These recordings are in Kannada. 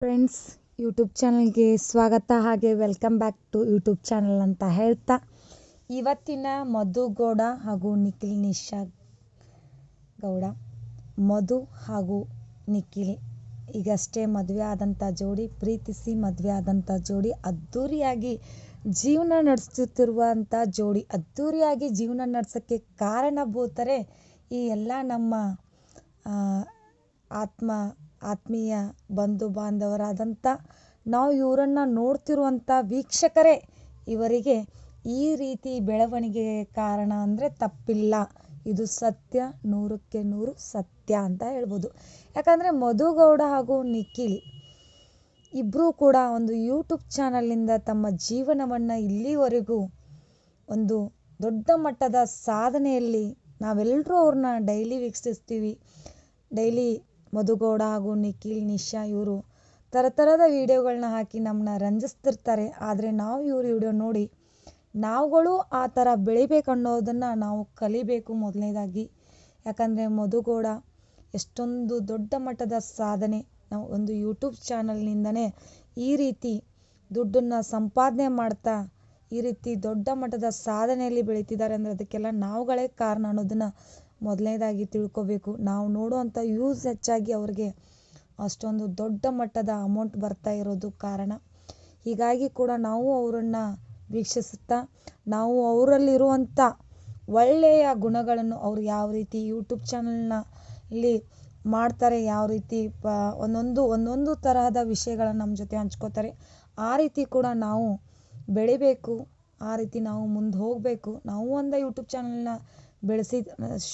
ಫ್ರೆಂಡ್ಸ್ ಯೂಟ್ಯೂಬ್ ಚಾನಲ್ಗೆ ಸ್ವಾಗತ ಹಾಗೆ welcome back to YouTube channel ಅಂತ ಹೇಳ್ತಾ. ಇವತ್ತಿನ ಮಧು ಗೌಡ ಹಾಗೂ ನಿಖಿಲ್ ನಿಶಾ ಗೌಡ, ಮಧು ಹಾಗೂ ನಿಖಿಲ್ ಈಗಷ್ಟೇ ಮದುವೆ ಆದಂಥ ಜೋಡಿ, ಪ್ರೀತಿಸಿ ಮದುವೆ ಆದಂಥ ಜೋಡಿ ಅದ್ಧೂರಿಯಾಗಿ ಜೀವನ ನಡೆಸುತ್ತಿರುವಂಥ ಜೋಡಿ ಅದ್ಧೂರಿಯಾಗಿ ಜೀವನ ನಡೆಸೋಕ್ಕೆ ಕಾರಣಭೂತರೇ ಈ ಎಲ್ಲ ನಮ್ಮ ಆತ್ಮ ಆತ್ಮೀಯ ಬಂಧು ಬಾಂಧವರಾದಂಥ ನಾವು ಇವರನ್ನು ನೋಡ್ತಿರುವಂಥ ವೀಕ್ಷಕರೇ, ಇವರಿಗೆ ಈ ರೀತಿ ಬೆಳವಣಿಗೆ ಕಾರಣ ಅಂದರೆ ತಪ್ಪಿಲ್ಲ. ಇದು ಸತ್ಯ, ನೂರಕ್ಕೆ ನೂರು ಸತ್ಯ ಅಂತ ಹೇಳ್ಬೋದು. ಯಾಕಂದರೆ ಮಧುಗೌಡ ಹಾಗೂ ನಿಖಿಲ್ ಇಬ್ಬರೂ ಕೂಡ ಒಂದು ಯೂಟ್ಯೂಬ್ ಚಾನಲಿಂದ ತಮ್ಮ ಜೀವನವನ್ನು ಇಲ್ಲಿವರೆಗೂ ಒಂದು ದೊಡ್ಡ ಮಟ್ಟದ ಸಾಧನೆಯಲ್ಲಿ ನಾವೆಲ್ಲರೂ ಅವ್ರನ್ನ ಡೈಲಿ ವೀಕ್ಷಿಸ್ತೀವಿ. ಡೈಲಿ ಮಧುಗೌಡ ಹಾಗೂ ನಿಖಿಲ್, ನಿಶಾ ಇವರು ಥರಥರದ ವೀಡಿಯೋಗಳನ್ನ ಹಾಕಿ ನಮ್ಮನ್ನ ರಂಜಿಸ್ತಿರ್ತಾರೆ. ಆದರೆ ನಾವು ಇವ್ರ ವಿಡಿಯೋ ನೋಡಿ ನಾವುಗಳು ಆ ಥರ ಬೆಳಿಬೇಕು ಅನ್ನೋದನ್ನು ನಾವು ಕಲಿಬೇಕು ಮೊದಲನೇದಾಗಿ. ಯಾಕಂದರೆ ಮಧುಗೌಡ ಎಷ್ಟೊಂದು ದೊಡ್ಡ ಮಟ್ಟದ ಸಾಧನೆ. ನಾವು ಒಂದು ಯೂಟ್ಯೂಬ್ ಚಾನಲ್ನಿಂದನೇ ಈ ರೀತಿ ದುಡ್ಡನ್ನು ಸಂಪಾದನೆ ಮಾಡ್ತಾ ಈ ರೀತಿ ದೊಡ್ಡ ಮಟ್ಟದ ಸಾಧನೆಯಲ್ಲಿ ಬೆಳೀತಿದ್ದಾರೆ ಅಂದರೆ ಅದಕ್ಕೆಲ್ಲ ನಾವುಗಳೇ ಕಾರಣ ಅನ್ನೋದನ್ನು ಮೊದಲನೇದಾಗಿ ತಿಳ್ಕೊಬೇಕು. ನಾವು ನೋಡುವಂಥ ಯೂಸ್ ಹೆಚ್ಚಾಗಿ ಅವ್ರಿಗೆ ಅಷ್ಟೊಂದು ದೊಡ್ಡ ಮಟ್ಟದ ಅಮೌಂಟ್ ಬರ್ತಾ ಇರೋದು ಕಾರಣ. ಹೀಗಾಗಿ ಕೂಡ ನಾವು ಅವರನ್ನು ವೀಕ್ಷಿಸುತ್ತಾ, ನಾವು ಅವರಲ್ಲಿರುವಂಥ ಒಳ್ಳೆಯ ಗುಣಗಳನ್ನು ಅವ್ರು ಯಾವ ರೀತಿ ಯೂಟ್ಯೂಬ್ ಚಾನಲ್ನ ಇಲ್ಲಿ ಮಾಡ್ತಾರೆ, ಯಾವ ರೀತಿ ಪ, ಒಂದೊಂದು ಒಂದೊಂದು ತರಹದ ವಿಷಯಗಳನ್ನು ನಮ್ಮ ಜೊತೆ ಹಂಚ್ಕೋತಾರೆ, ಆ ರೀತಿ ಕೂಡ ನಾವು ಬೆಳಿಬೇಕು, ಆ ರೀತಿ ನಾವು ಮುಂದೆ ಹೋಗಬೇಕು. ನಾವು ಒಂದು ಯೂಟ್ಯೂಬ್ ಚಾನಲ್ನ ಬೆಳೆಸಿ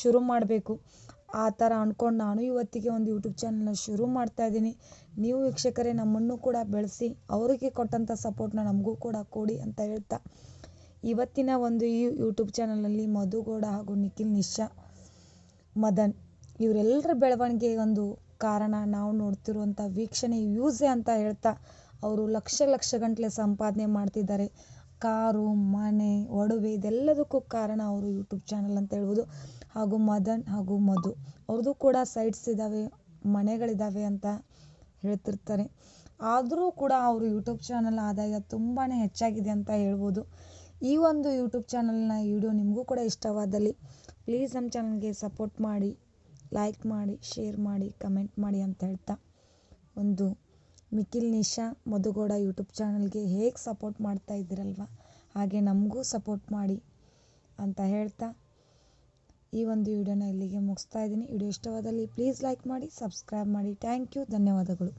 ಶುರು ಮಾಡಬೇಕು. ಆ ಥರ ಅಂದ್ಕೊಂಡು ನಾನು ಇವತ್ತಿಗೆ ಒಂದು ಯೂಟ್ಯೂಬ್ ಚಾನಲ್ನ ಶುರು ಮಾಡ್ತಾ ಇದ್ದೀನಿ. ನೀವು ವೀಕ್ಷಕರೇ, ನಮ್ಮನ್ನು ಕೂಡ ಬೆಳೆಸಿ, ಅವರಿಗೆ ಕೊಟ್ಟಂಥ ಸಪೋರ್ಟ್ನ ನಮಗೂ ಕೂಡ ಕೊಡಿ ಅಂತ ಹೇಳ್ತಾ. ಇವತ್ತಿನ ಒಂದು ಈ ಯೂಟ್ಯೂಬ್ ಚಾನಲಲ್ಲಿ ಮಧುಗೌಡ ಹಾಗೂ ನಿಖಿಲ್ ನಿಶಾ, ಮದನ್ ಇವರೆಲ್ಲರ ಬೆಳವಣಿಗೆಗೆ ಒಂದು ಕಾರಣ ನಾವು ನೋಡ್ತಿರುವಂಥ ವೀಕ್ಷಣೆ ವ್ಯೂಸೇ ಅಂತ ಹೇಳ್ತಾ, ಅವರು ಲಕ್ಷ ಲಕ್ಷ ಗಂಟಲೆ ಸಂಪಾದನೆ ಮಾಡ್ತಿದ್ದಾರೆ. ಕಾರು, ಮನೆ, ಒಡವೆ ಇದೆಲ್ಲದಕ್ಕೂ ಕಾರಣ ಅವರು ಯೂಟ್ಯೂಬ್ ಚಾನಲ್ ಅಂತ ಹೇಳ್ಬೋದು. ಹಾಗೂ ಮದನ್ ಹಾಗೂ ಮಧು. ಅವ್ರದ್ದು ಕೂಡ ಸೈಟ್ಸ್ ಇದ್ದಾವೆ ಮನೆಗಳಿದ್ದಾವೆ ಅಂತ ಹೇಳ್ತಿರ್ತಾರೆ. ಆದರೂ ಕೂಡ ಅವರು ಯೂಟ್ಯೂಬ್ ಚಾನಲ್ ಆದಾಯ ತುಂಬಾ ಹೆಚ್ಚಾಗಿದೆ ಅಂತ ಹೇಳ್ಬೋದು. ಈ ಒಂದು ಯೂಟ್ಯೂಬ್ ಚಾನಲ್ನ ವಿಡಿಯೋ ನಿಮಗೂ ಕೂಡ ಇಷ್ಟವಾದಲ್ಲಿ ಪ್ಲೀಸ್ ನಮ್ಮ ಚಾನಲ್ಗೆ ಸಪೋರ್ಟ್ ಮಾಡಿ ಲೈಕ್ ಮಾಡಿ ಶೇರ್ ಮಾಡಿ ಕಮೆಂಟ್ ಮಾಡಿ ಅಂತ ಹೇಳ್ತಾ ಒಂದು ನಿಖಿಲ್ ನಿಶಾ ಮಧುಗೌಡ ಯೂಟ್ಯೂಬ್ ಚಾನಲ್ಗೆ ಹೇಗೆ ಸಪೋರ್ಟ್ ಮಾಡ್ತಾ ಇದ್ದೀರಲ್ವ? ಹಾಗೆ ನಮಗೂ ಸಪೋರ್ಟ್ ಮಾಡಿ ಅಂತ ಹೇಳ್ತಾ ಈ ಒಂದು ವಿಡಿಯೋನ ಇಲ್ಲಿಗೆ ಮುಗಿಸ್ತಾ ಇದ್ದೀನಿ. ವಿಡಿಯೋ ಇಷ್ಟವಾದಲ್ಲಿ ಪ್ಲೀಸ್ ಲೈಕ್ ಮಾಡಿ, ಸಬ್ಸ್ಕ್ರೈಬ್ ಮಾಡಿ. ಥ್ಯಾಂಕ್ ಯು, ಧನ್ಯವಾದಗಳು.